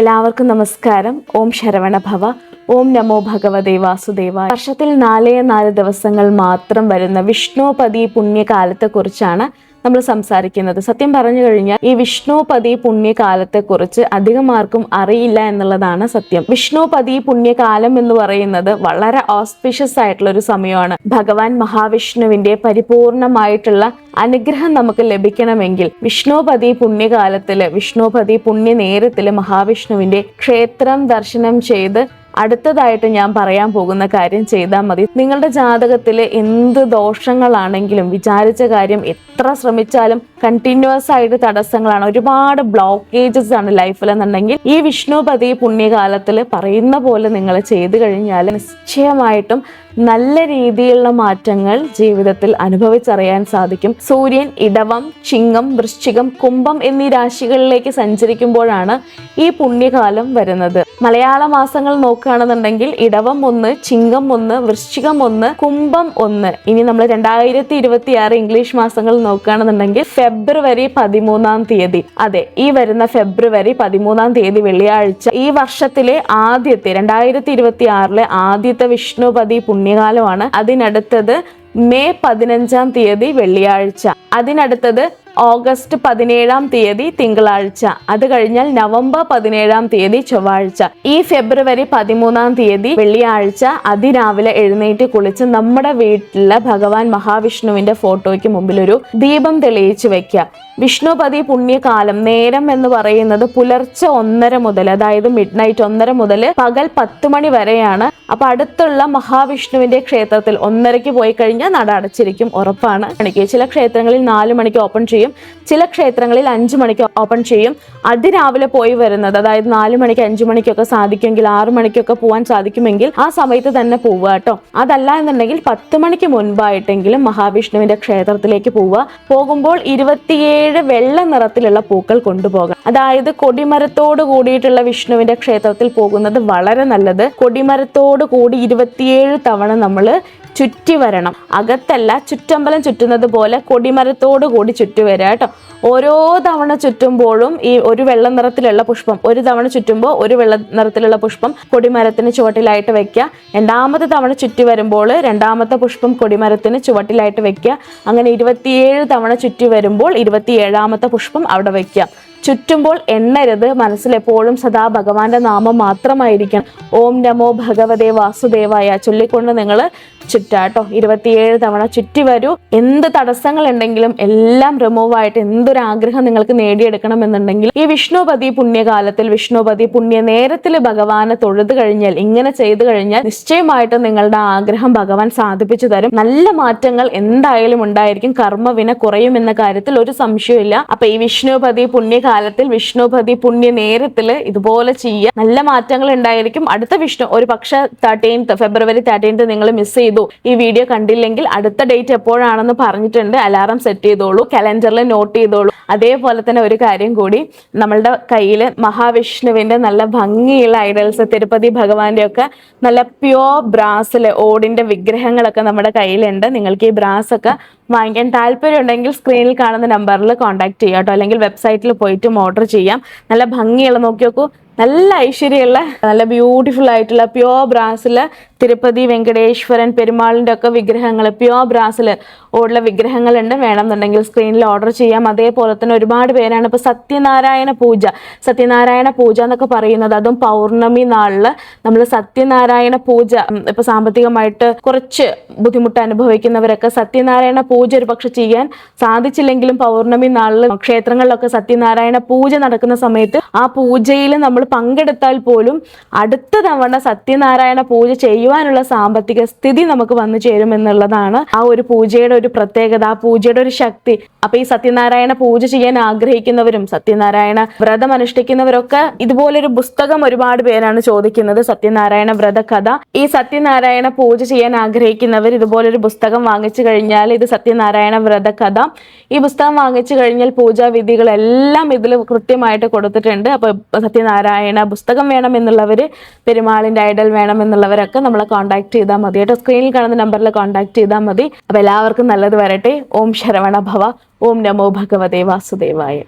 എല്ലാവർക്കും നമസ്കാരം. ഓം ശരവണ ഭവ. ഓം നമോ ഭഗവതേ വാസുദേവ വർഷത്തിൽ നാലേ നാല് ദിവസങ്ങൾ മാത്രം വരുന്ന വിഷ്ണുപതി പുണ്യകാലത്തെക്കുറിച്ചാണ് നമ്മൾ സംസാരിക്കുന്നത്. സത്യം പറഞ്ഞു കഴിഞ്ഞാൽ ഈ വിഷ്ണുപതി പുണ്യകാലത്തെക്കുറിച്ച് അധികം ആർക്കും അറിയില്ല എന്നുള്ളതാണ് സത്യം. വിഷ്ണുപതി പുണ്യകാലം എന്ന് പറയുന്നത് വളരെ ഓസ്പിഷ്യസ് ആയിട്ടുള്ള ഒരു സമയമാണ്. ഭഗവാൻ മഹാവിഷ്ണുവിന്റെ പരിപൂർണമായിട്ടുള്ള അനുഗ്രഹം നമുക്ക് ലഭിക്കണമെങ്കിൽ വിഷ്ണുപതി പുണ്യകാലത്തിൽ വിഷ്ണുപതി പുണ്യ നേരത്തിൽ മഹാവിഷ്ണുവിന്റെ ക്ഷേത്രം ദർശനം ചെയ്ത് അടുത്തതായിട്ട് ഞാൻ പറയാൻ പോകുന്ന കാര്യം ചെയ്താൽ മതി. നിങ്ങളുടെ ജാതകത്തിലെ എന്ത് ദോഷങ്ങളാണെങ്കിലും വിചാരിച്ച കാര്യം എത്ര ശ്രമിച്ചാലും കണ്ടിന്യൂസ് ആയിട്ട് തടസ്സങ്ങളാണ്. ഒരുപാട് ബ്ലോക്കേജസ് ആണ് ലൈഫിൽ എന്നുണ്ടെങ്കിൽ ഈ വിഷ്ണുപതി പുണ്യകാലത്തിൽ പറയുന്ന പോലെ നിങ്ങൾ ചെയ്തു കഴിഞ്ഞാൽ നിശ്ചയമായിട്ടും നല്ല രീതിയിലുള്ള മാറ്റങ്ങൾ ജീവിതത്തിൽ അനുഭവിച്ചറിയാൻ സാധിക്കും. സൂര്യൻ ഇടവം ചിങ്ങം വൃശ്ചികം കുംഭം എന്നീ രാശികളിലേക്ക് സഞ്ചരിക്കുമ്പോഴാണ് ഈ പുണ്യകാലം വരുന്നത്. മലയാള മാസങ്ങൾ നോക്കുകയാണെന്നുണ്ടെങ്കിൽ ഇടവം ഒന്ന് ചിങ്ങം ഒന്ന് വൃശ്ചികം ഒന്ന് കുംഭം ഒന്ന്. ഇനി നമ്മൾ രണ്ടായിരത്തി ഇരുപത്തി ഇംഗ്ലീഷ് മാസങ്ങൾ നോക്കുകയാണെന്നുണ്ടെങ്കിൽ ഫെബ്രുവരി പതിമൂന്നാം തീയതി. അതെ ഈ വരുന്ന ഫെബ്രുവരി പതിമൂന്നാം തീയതി വെള്ളിയാഴ്ച ഈ വർഷത്തിലെ ആദ്യത്തെ രണ്ടായിരത്തി ഇരുപത്തി ആറിലെ ആദ്യത്തെ വിഷ്ണുപതി പുണ്യകാലമാണ്. അതിനടുത്തത് മെയ് പതിനഞ്ചാം തീയതി വെള്ളിയാഴ്ച. അതിനടുത്തത് ഓഗസ്റ്റ് പതിനേഴാം തീയതി തിങ്കളാഴ്ച. അത് കഴിഞ്ഞാൽ നവംബർ പതിനേഴാം തീയതി ചൊവ്വാഴ്ച. ഈ ഫെബ്രുവരി പതിമൂന്നാം തീയതി വെള്ളിയാഴ്ച അതിരാവിലെ എഴുന്നേറ്റ് കുളിച്ച് നമ്മുടെ വീട്ടിലെ ഭഗവാൻ മഹാവിഷ്ണുവിന്റെ ഫോട്ടോയ്ക്ക് മുമ്പിൽ ഒരു ദീപം തെളിയിച്ചു വെക്കുക വിഷ്ണുപതി പുണ്യകാലം നേരം എന്ന് പറയുന്നത് പുലർച്ചെ ഒന്നര മുതൽ അതായത് മിഡ് നൈറ്റ് ഒന്നര മുതൽ പകൽ പത്ത് മണി വരെയാണ്. അപ്പൊ അടുത്തുള്ള മഹാവിഷ്ണുവിന്റെ ക്ഷേത്രത്തിൽ ഒന്നരയ്ക്ക് പോയി കഴിഞ്ഞാൽ നട അടച്ചിരിക്കും ഉറപ്പാണ്. ചില ക്ഷേത്രങ്ങളിൽ നാല് മണിക്ക് ഓപ്പൺ ചെയ്യും. ചില ക്ഷേത്രങ്ങളിൽ അഞ്ചു മണിക്ക് ഓപ്പൺ ചെയ്യും. അതിരാവിലെ പോയി വരുന്നത് അതായത് നാല് മണിക്ക് അഞ്ചു മണിക്കൊക്കെ സാധിക്കുമെങ്കിൽ ആറ് മണിക്കൊക്കെ പോകാൻ സാധിക്കുമെങ്കിൽ ആ സമയത്ത് തന്നെ പോവുക കേട്ടോ. അതല്ല എന്നുണ്ടെങ്കിൽ പത്ത് മണിക്ക് മുൻപായിട്ടെങ്കിലും മഹാവിഷ്ണുവിന്റെ ക്ഷേത്രത്തിലേക്ക് പോവുക. പോകുമ്പോൾ ഇരുപത്തിയേഴ് വെള്ള നിറത്തിലുള്ള പൂക്കൾ കൊണ്ടുപോകാം. അതായത് കൊടിമരത്തോട് കൂടിയിട്ടുള്ള വിഷ്ണുവിന്റെ ക്ഷേത്രത്തിൽ പോകുന്നത് വളരെ നല്ലത്. കൊടിമരത്തോട് കൂടി ഇരുപത്തിയേഴ് തവണ നമ്മൾ ചുറ്റി വരണം. അകത്തല്ല ചുറ്റമ്പലം ചുറ്റുന്നത് പോലെ കൊടിമരത്തോട് കൂടി ചുറ്റി വരിക കേട്ടോ. ഓരോ തവണ ചുറ്റുമ്പോഴും ഈ ഒരു വെള്ള നിറത്തിലുള്ള പുഷ്പം ഒരു തവണ ചുറ്റുമ്പോൾ ഒരു വെള്ള നിറത്തിലുള്ള പുഷ്പം കൊടിമരത്തിന് ചുവട്ടിലായിട്ട് വെക്കുക. രണ്ടാമത്തെ തവണ ചുറ്റി വരുമ്പോൾ രണ്ടാമത്തെ പുഷ്പം കൊടിമരത്തിന് ചുവട്ടിലായിട്ട് വെക്കുക. അങ്ങനെ ഇരുപത്തിയേഴ് തവണ ചുറ്റി വരുമ്പോൾ ഇരുപത്തിയേഴാമത്തെ പുഷ്പം അവിടെ വെക്കുക. ചുറ്റുമ്പോൾ എണ്ണരുത്. മനസ്സിൽ എപ്പോഴും സദാ ഭഗവാന്റെ നാമം മാത്രമായിരിക്കണം. ഓം നമോ ഭഗവതേ വാസുദേവായ. ചൊല്ലിക്കൊണ്ട് നിങ്ങൾ ചുറ്റാട്ടോ. ഇരുപത്തിയേഴ് തവണ ചുറ്റി വരൂ. എന്ത് തടസ്സങ്ങൾ ഉണ്ടെങ്കിലും എല്ലാം റിമൂവ് ആയിട്ട് എന്തൊരാഗ്രഹം നിങ്ങൾക്ക് നേടിയെടുക്കണമെന്നുണ്ടെങ്കിൽ ഈ വിഷ്ണുപതി പുണ്യകാലത്തിൽ വിഷ്ണുപതി പുണ്യ നേരത്തിൽ ഭഗവാനെ തൊഴുത് കഴിഞ്ഞാൽ ഇങ്ങനെ ചെയ്തു കഴിഞ്ഞാൽ നിശ്ചയമായിട്ടും നിങ്ങളുടെ ആഗ്രഹം ഭഗവാൻ സാധിപ്പിച്ചു തരും. നല്ല മാറ്റങ്ങൾ എന്തായാലും ഉണ്ടായിരിക്കും. കർമ്മവിന കുറയും എന്ന കാര്യത്തിൽ ഒരു സംശയമില്ല അപ്പൊ ഈ വിഷ്ണുപതി പുണ്യകാലത്തിൽ വിഷ്ണുപതി പുണ്യ നേരത്തിൽ ഇതുപോലെ ചെയ്യുക നല്ല മാറ്റങ്ങൾ ഉണ്ടായിരിക്കും. അടുത്ത വിഷ്ണു ഒരു പക്ഷെ തേർട്ടീൻത്ത് ഫെബ്രുവരി തേർട്ടീൻത്ത് നിങ്ങൾ മിസ് ചെയ്തു. ഈ വീഡിയോ കണ്ടില്ലെങ്കിൽ അടുത്ത ഡേറ്റ് എപ്പോഴാണെന്ന് പറഞ്ഞിട്ടുണ്ട്. അലാറം സെറ്റ് ചെയ്തോളൂ. കലണ്ടറിൽ നോട്ട് ചെയ്തോളൂ. അതേപോലെ തന്നെ ഒരു കാര്യം കൂടി. നമ്മളുടെ കയ്യിൽ മഹാവിഷ്ണുവിന്റെ നല്ല ഭംഗിയുള്ള ഐഡൽസ് തിരുപ്പതി ഭഗവാന്റെ ഒക്കെ നല്ല പ്യോർ ബ്രാസിൽ ഓടിന്റെ വിഗ്രഹങ്ങളൊക്കെ നമ്മുടെ കയ്യിലുണ്ട്. നിങ്ങൾക്ക് ഈ ബ്രാസ് ഒക്കെ വാങ്ങിക്കാൻ താല്പര്യം ഉണ്ടെങ്കിൽ സ്ക്രീനിൽ കാണുന്ന നമ്പറിൽ കോൺടാക്ട് ചെയ്യാം കേട്ടോ അല്ലെങ്കിൽ വെബ്സൈറ്റിൽ പോയിട്ടും ഓർഡർ ചെയ്യാം. നല്ല ഭംഗിയുള്ള നോക്കി നോക്കൂ നല്ല ഐശ്വര്യമുള്ള നല്ല ബ്യൂട്ടിഫുൾ ആയിട്ടുള്ള പ്യോർ ബ്രാസിൽ തിരുപ്പതി വെങ്കടേശ്വരൻ പെരുമാളിന്റെ ഒക്കെ വിഗ്രഹങ്ങൾ പ്യോർ ബ്രാസിൽ ഉള്ള വിഗ്രഹങ്ങളുണ്ട് വേണമെന്നുണ്ടെങ്കിൽ സ്ക്രീനിൽ ഓർഡർ ചെയ്യാം. അതേപോലെ തന്നെ ഒരുപാട് പേരാണ് ഇപ്പോൾ സത്യനാരായണ പൂജ സത്യനാരായണ പൂജ എന്നൊക്കെ പറയുന്നത്. അതും പൗർണമി നാളിൽ നമ്മൾ സത്യനാരായണ പൂജ ഇപ്പോൾ സാമ്പത്തികമായിട്ട് കുറച്ച് ബുദ്ധിമുട്ട് അനുഭവിക്കുന്നവരൊക്കെ സത്യനാരായണ പൂജ ഒരു പക്ഷെ ചെയ്യാൻ സാധിച്ചില്ലെങ്കിലും പൗർണമി നാളിൽ ക്ഷേത്രങ്ങളിലൊക്കെ സത്യനാരായണ പൂജ നടക്കുന്ന സമയത്ത് ആ പൂജയിൽ നമ്മൾ പങ്കെടുത്താൽ പോലും അടുത്ത തവണ സത്യനാരായണ പൂജ ചെയ്യുവാനുള്ള സാമ്പത്തിക സ്ഥിതി നമുക്ക് വന്നു ചേരും എന്നുള്ളതാണ് ആ ഒരു പൂജയുടെ ഒരു പ്രത്യേകത ആ പൂജയുടെ ഒരു ശക്തി. അപ്പൊ ഈ സത്യനാരായണ പൂജ ചെയ്യാൻ ആഗ്രഹിക്കുന്നവരും സത്യനാരായണ വ്രതം അനുഷ്ഠിക്കുന്നവരൊക്കെ ഇതുപോലൊരു പുസ്തകം ഒരുപാട് പേരാണ് ചോദിക്കുന്നത് സത്യനാരായണ വ്രത കഥ. ഈ സത്യനാരായണ പൂജ ചെയ്യാൻ ആഗ്രഹിക്കുന്നവർ ഇതുപോലൊരു പുസ്തകം വാങ്ങിച്ചു കഴിഞ്ഞാൽ ഇത് സത്യനാരായണ വ്രത കഥ. ഈ പുസ്തകം വാങ്ങിച്ചു കഴിഞ്ഞാൽ പൂജാവിധികളെല്ലാം ഇതിൽ കൃത്യമായിട്ട് കൊടുത്തിട്ടുണ്ട്. അപ്പൊ സത്യനാരായണ പുസ്തകം വേണം എന്നുള്ളവര് പെരുമാളിന്റെ ഐഡൽ വേണം എന്നുള്ളവരൊക്കെ നമ്മളെ കോൺടാക്ട് ചെയ്താൽ മതി. കേട്ടോ സ്ക്രീനിൽ കാണുന്ന നമ്പറിൽ കോൺടാക്ട് ചെയ്താൽ മതി. അപ്പോൾ എല്ലാവർക്കും നല്ലത് വരട്ടെ. ഓം ശരവണ ഭവ. ഓം നമോ ഭഗവതേ വാസുദേവായ.